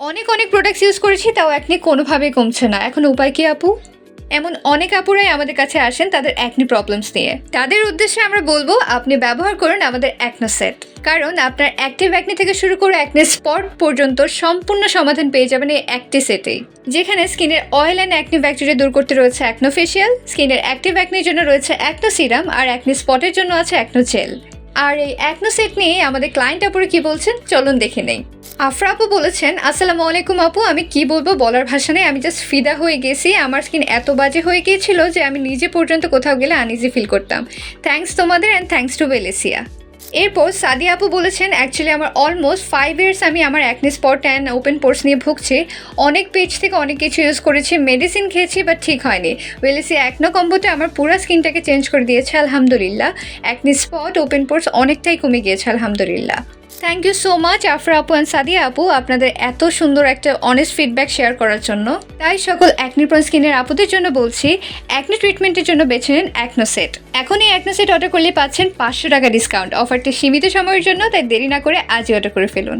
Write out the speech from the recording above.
অনেক অনেক products use করেছি, তাও একনি কোনোভাবেই কমছে না। এখন উপায় কি, আপু? এমন অনেক আপুরাই আমাদের কাছে আসেন তাদের অ্যাকনি প্রবলেমস নিয়ে। তাদের উদ্দেশ্যে আমরা বলব, আপনি ব্যবহার করুন আমাদের অ্যাকনো সেট কারণ আপনার অ্যাক্টিভ অ্যাকনি থেকে শুরু করে অ্যাকনি স্পট পর্যন্ত সম্পূর্ণ সমাধান পেয়ে যাবেন এই একটি সেটেই যেখানে স্কিনের অয়েল অ্যান্ড অ্যাকনি ব্যাকটেরিয়া দূর করতে রয়েছে অ্যাকনো ফেশিয়াল স্কিনের অ্যাক্টিভ অ্যাকনির জন্য রয়েছে অ্যাকনো সিরাম আর অ্যাকনি স্পটের জন্য আছে অ্যাকনো জেল আর এই অ্যাকনো সেট নিয়ে আমাদের ক্লায়েন্ট আপুরে কি বলছেন, চলুন দেখে নেই। আফরা আপু বলেছেন, আসসালামু আলাইকুম আপু, আমি কি বলব বলার ভাষা নেই। আমি জাস্ট ফিদা হয়ে গেছি। আমার স্কিন এত বাজে হয়ে গিয়েছিল যে আমি নিজে পর্যন্ত কোথাও গেলে আনইজি ফিল করতাম। থ্যাঙ্কস তোমাদের অ্যান্ড থ্যাঙ্কস টু বেলেসিয়া এরপর সাদিয়া আপু বলেছেন অ্যাকচুয়ালি আমার অলমোস্ট ফাইভ ইয়ার্স আমি আমার acne spot and open pores নিয়ে ভুগছি। অনেক পেজ থেকে অনেক কিছু ইউজ করেছি মেডিসিন খেয়েছি বাট ঠিক হয়নি। ওয়েলেসি অ্যাকনো কম্বোতে আমার পুরো স্কিনটাকে চেঞ্জ করে দিয়েছে, আলহামদুলিল্লাহ। অ্যাকনি স্পট ওপেন পোর্স অনেকটাই কমে গিয়েছে, আলহামদুলিল্লাহ। Thank you so much Afra Apu and Sadia আপু আপনাদের এত সুন্দর একটা অনেস্ট ফিডব্যাক শেয়ার করার জন্য। তাই সকল অ্যাকনিপ্রন স্কিনের আপুদের জন্য বলছি অ্যাকনি ট্রিটমেন্টের জন্য বেছে নিন অ্যাকনো সেট এখন এই অ্যাকনো সেট অর্ডার করলে পাচ্ছেন পাঁচশো টাকা ডিসকাউন্ট অফারটি সীমিত সময়ের জন্য, তাই দেরি না করে আজই অর্ডার করে ফেলুন।